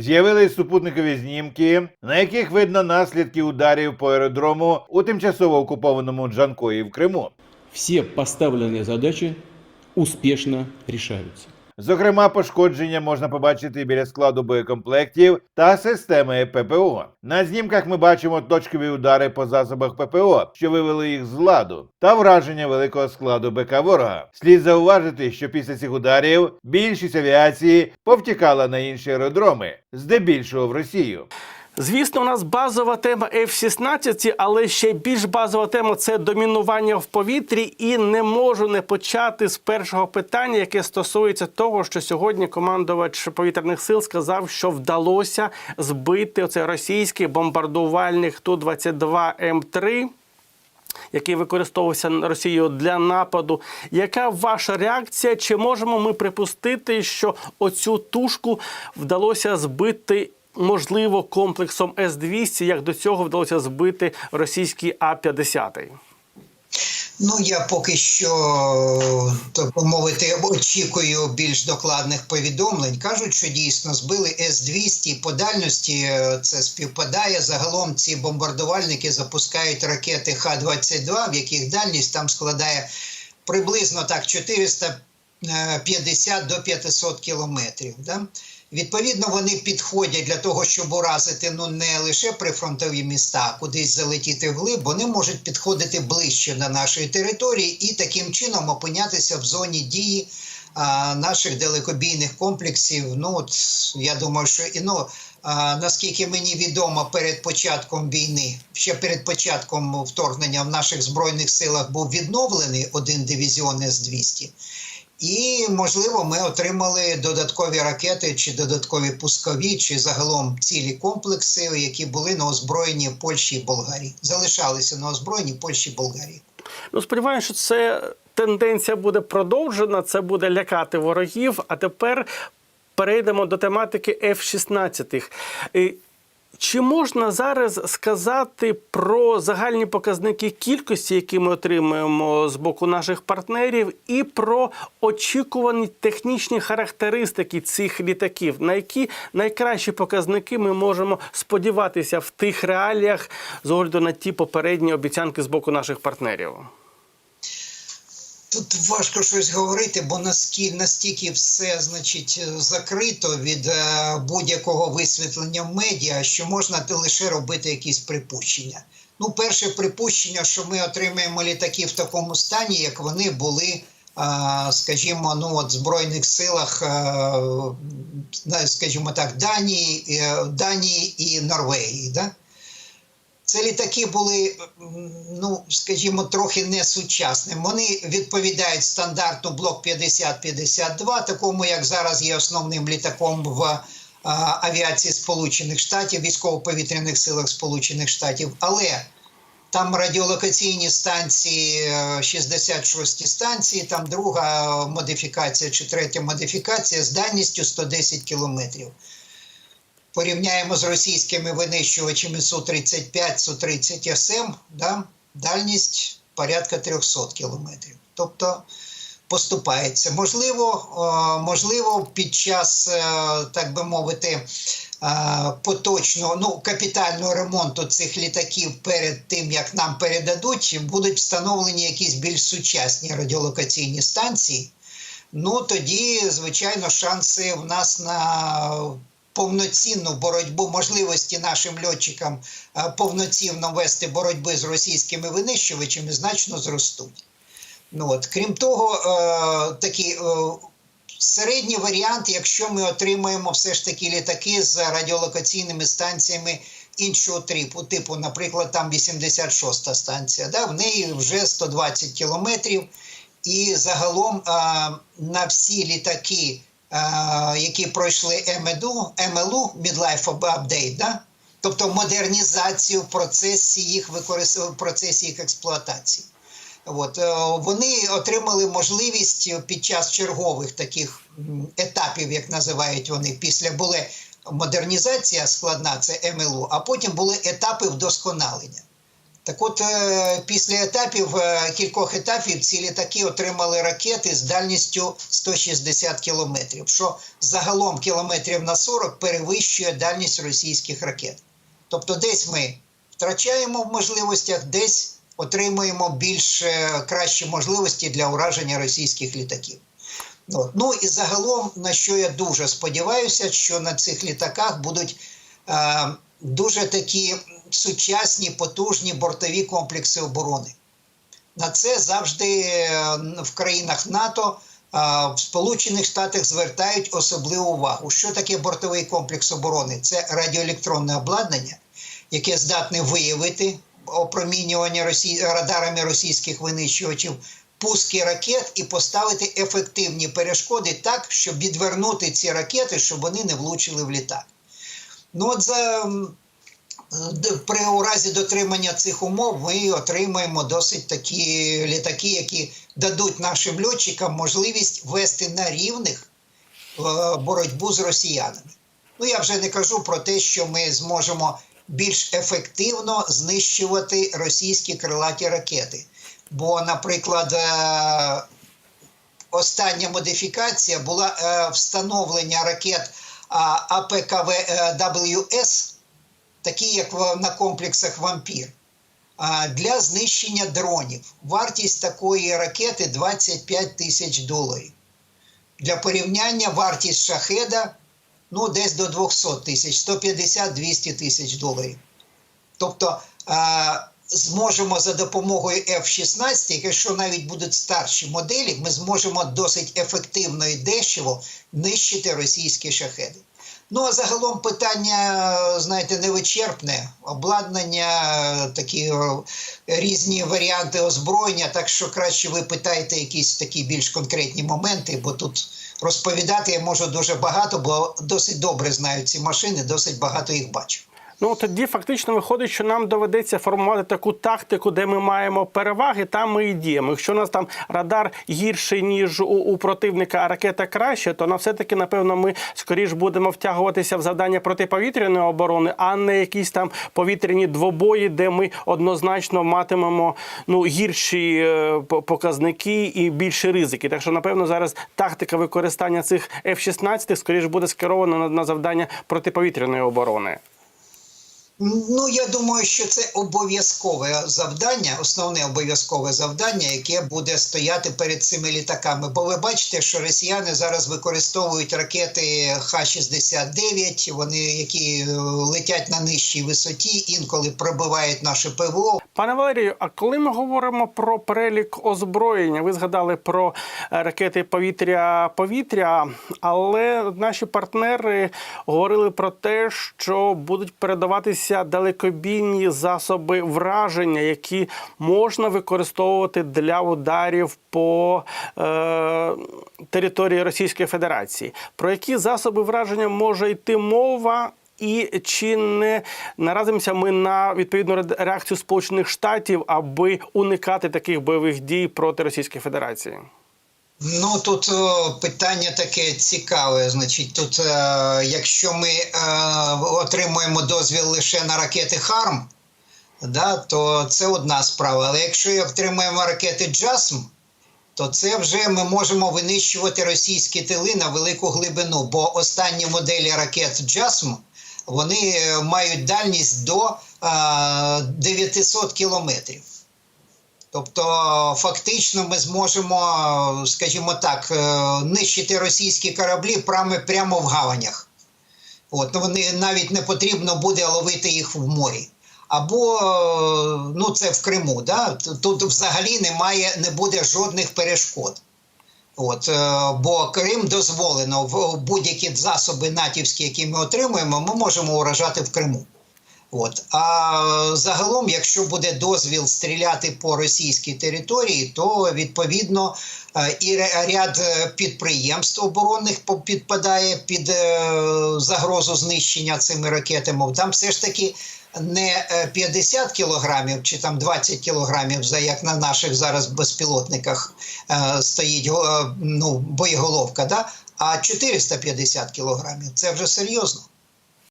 З'явились супутникові знімки, на яких видно наслідки ударів по аеродрому у тимчасово окупованому Джанкої в Криму. Всі поставлені задачі успішно решаются. Зокрема, пошкодження можна побачити біля складу боєкомплектів та системи ППО. На знімках ми бачимо точкові удари по засобах ППО, що вивели їх з ладу, та враження великого складу БК ворога. Слід зауважити, що після цих ударів більшість авіації повтікала на інші аеродроми, здебільшого в Росію. Звісно, у нас базова тема F-16, але ще більш базова тема це домінування в повітрі. І не можу не почати з першого питання, яке стосується того, що сьогодні командувач повітряних сил сказав, що вдалося збити оцей російський бомбардувальник Ту-22 М3 який використовувався Росією для нападу. Яка ваша реакція? Чи можемо ми припустити, що оцю тушку вдалося збити? Можливо, комплексом С-200, як до цього вдалося збити російський А-50. Ну, я поки що, так мовити, очікую більш докладних повідомлень. Кажуть, що дійсно збили С-200 по дальності е, це співпадає. Загалом ці бомбардувальники запускають ракети Х-22, в яких дальність там складає приблизно так 450 до 500 кілометрів. Да? Відповідно, вони підходять для того, щоб уразити ну не лише прифронтові міста, кудись залетіти вглиб, вони можуть підходити ближче до нашої території і таким чином опинятися в зоні дії а, наших далекобійних комплексів. Ну от я думаю, що і ну а, наскільки мені відомо, перед початком війни, ще перед початком вторгнення в наших збройних силах був відновлений один дивізіон С-200. І, можливо, ми отримали додаткові ракети, чи додаткові пускові, чи загалом цілі комплекси, які були на озброєнні Польщі і Болгарії. Залишалися на озброєнні Польщі і Болгарії. Ну, сподіваюся, що це тенденція буде продовжена, це буде лякати ворогів. А тепер перейдемо до тематики F-16. Чи можна зараз сказати про загальні показники кількості, які ми отримуємо з боку наших партнерів, і про очікувані технічні характеристики цих літаків? На які найкращі показники ми можемо сподіватися в тих реаліях з огляду на ті попередні обіцянки з боку наших партнерів? Тут важко щось говорити, бо настільки все значить закрито від е, будь-якого висвітлення в медіа, що можна лише робити якісь припущення. Ну, перше припущення, що ми отримаємо літаки в такому стані, як вони були, е, скажімо, ну от в збройних силах, е, скажімо так, Данії, Данії і Норвегії. Да? Це літаки були, ну скажімо, трохи несучасним. Вони відповідають стандарту блок 50-52, такому як зараз є основним літаком в авіації Сполучених Штатів, військово-повітряних силах Сполучених Штатів. Але там радіолокаційні станції, 66 станції, там друга модифікація чи третя модифікація з дальністю 110 кілометрів порівняємо з російськими винищувачами Су-35, Су-30СМ, да, дальність порядка 300 кілометрів. Тобто поступається. Можливо, можливо, під час, е, так би мовити, е, поточного ну капітального ремонту цих літаків перед тим як нам передадуть, будуть встановлені якісь більш сучасні радіолокаційні станції. Ну тоді, звичайно, шанси в нас на повноцінну боротьбу, можливості нашим льотчикам повноцінно вести боротьби з російськими винищувачами значно зростуть. Ну, от. Крім того, е, такий е, середній варіант, якщо ми отримаємо все ж таки літаки з радіолокаційними станціями іншого типу, типу, наприклад, там 86-та станція, да, в неї вже 120 кілометрів, і загалом е, на всі літаки які пройшли МЕДу, МЛУ, Midlife Update, да? тобто модернізацію в процесі їх використ... в процесі їх експлуатації. От, Вони отримали можливість під час чергових таких етапів, як називають вони, після були модернізація складна, це МЛУ, а потім були етапи вдосконалення. Так от, е, після етапів, е, кількох етапів, ці літаки отримали ракети з дальністю 160 кілометрів, що загалом кілометрів на 40 перевищує дальність російських ракет. Тобто, десь ми втрачаємо в можливостях, десь отримуємо більш е, кращі можливості для ураження російських літаків. От. Ну і загалом, на що я дуже сподіваюся, що на цих літаках будуть дуже такі сучасні, потужні бортові комплекси оборони. На це завжди е, в країнах НАТО, е, в Сполучених Штатах звертають особливу увагу. Що таке бортовий комплекс оборони? Це радіоелектронне обладнання, яке здатне виявити опромінювання росі... радарами російських винищувачів, пуски ракет і поставити ефективні перешкоди так, щоб відвернути ці ракети, щоб вони не влучили в літак. Ну, от за при у разі дотримання цих умов ми отримаємо досить такі літаки, які дадуть нашим льотчикам можливість вести на рівних е, боротьбу з росіянами. Ну я вже не кажу про те, що ми зможемо більш ефективно знищувати російські крилаті ракети. Бо, наприклад, е, остання модифікація була е, встановлення ракет а, АПКВ-ВС, такі як на комплексах Вампір, для знищення дронів. Вартість такої ракети 25 тисяч доларів. Для порівняння вартість шахеда ну, десь до 200 тисяч, 150-200 тисяч доларів. Тобто зможемо за допомогою F-16, якщо навіть будуть старші моделі, ми зможемо досить ефективно і дешево нищити російські шахеди. Ну а загалом питання, знаєте, невичерпне. Обладнання, такі е, різні варіанти озброєння. Так що краще ви питаєте якісь такі більш конкретні моменти, бо тут розповідати я можу дуже багато, бо досить добре знаю ці машини, досить багато їх бачу. Ну тоді фактично виходить, що нам доведеться формувати таку тактику, де ми маємо переваги, там ми і діємо. Якщо у нас там радар гірший ніж у, у противника, а ракета краще, то на все таки напевно ми скоріш будемо втягуватися в завдання протиповітряної оборони, а не якісь там повітряні двобої, де ми однозначно матимемо ну гірші е, показники і більші ризики. Так що, напевно, зараз тактика використання цих F-16 скоріш буде скерована на, на завдання протиповітряної оборони. Ну, я думаю, що це обов'язкове завдання, основне обов'язкове завдання, яке буде стояти перед цими літаками. Бо ви бачите, що росіяни зараз використовують ракети Х-69, вони які е, летять на нижчій висоті, інколи пробивають наше ПВО. Пане Валерію, а коли ми говоримо про перелік озброєння, ви згадали про е, ракети повітря-повітря, але наші партнери говорили про те, що будуть передаватися далекобійні засоби враження, які можна використовувати для ударів по е, території Російської Федерації. Про які засоби враження може йти мова? І чи не наразимося ми на відповідну реакцію Сполучених Штатів, аби уникати таких бойових дій проти Російської Федерації? Ну тут о, питання таке цікаве. Значить, тут, е, якщо ми е, отримуємо дозвіл лише на ракети Харм, да, то це одна справа. Але якщо отримуємо ракети Джасм, то це вже ми можемо винищувати російські тили на велику глибину. Бо останні моделі ракет Джасм вони е, мають дальність до е, 900 кілометрів. Тобто, фактично, ми зможемо, скажімо так, е, нищити російські кораблі прямо, прямо в гаванях. От, ну, вони навіть не потрібно буде ловити їх в морі. Або е, ну, це в Криму. Да? Тут взагалі немає, не буде жодних перешкод. От, е, бо Крим дозволено в будь-які засоби натівські, які ми отримуємо, ми можемо уражати в Криму. От. А загалом, якщо буде дозвіл стріляти по російській території, то відповідно е, і ряд е, підприємств оборонних підпадає під е, загрозу знищення цими ракетами. Там все ж таки не е, 50 кілограмів чи там 20 кілограмів, за як на наших зараз безпілотниках стоїть ну, боєголовка, да? а 450 кілограмів. Це вже серйозно.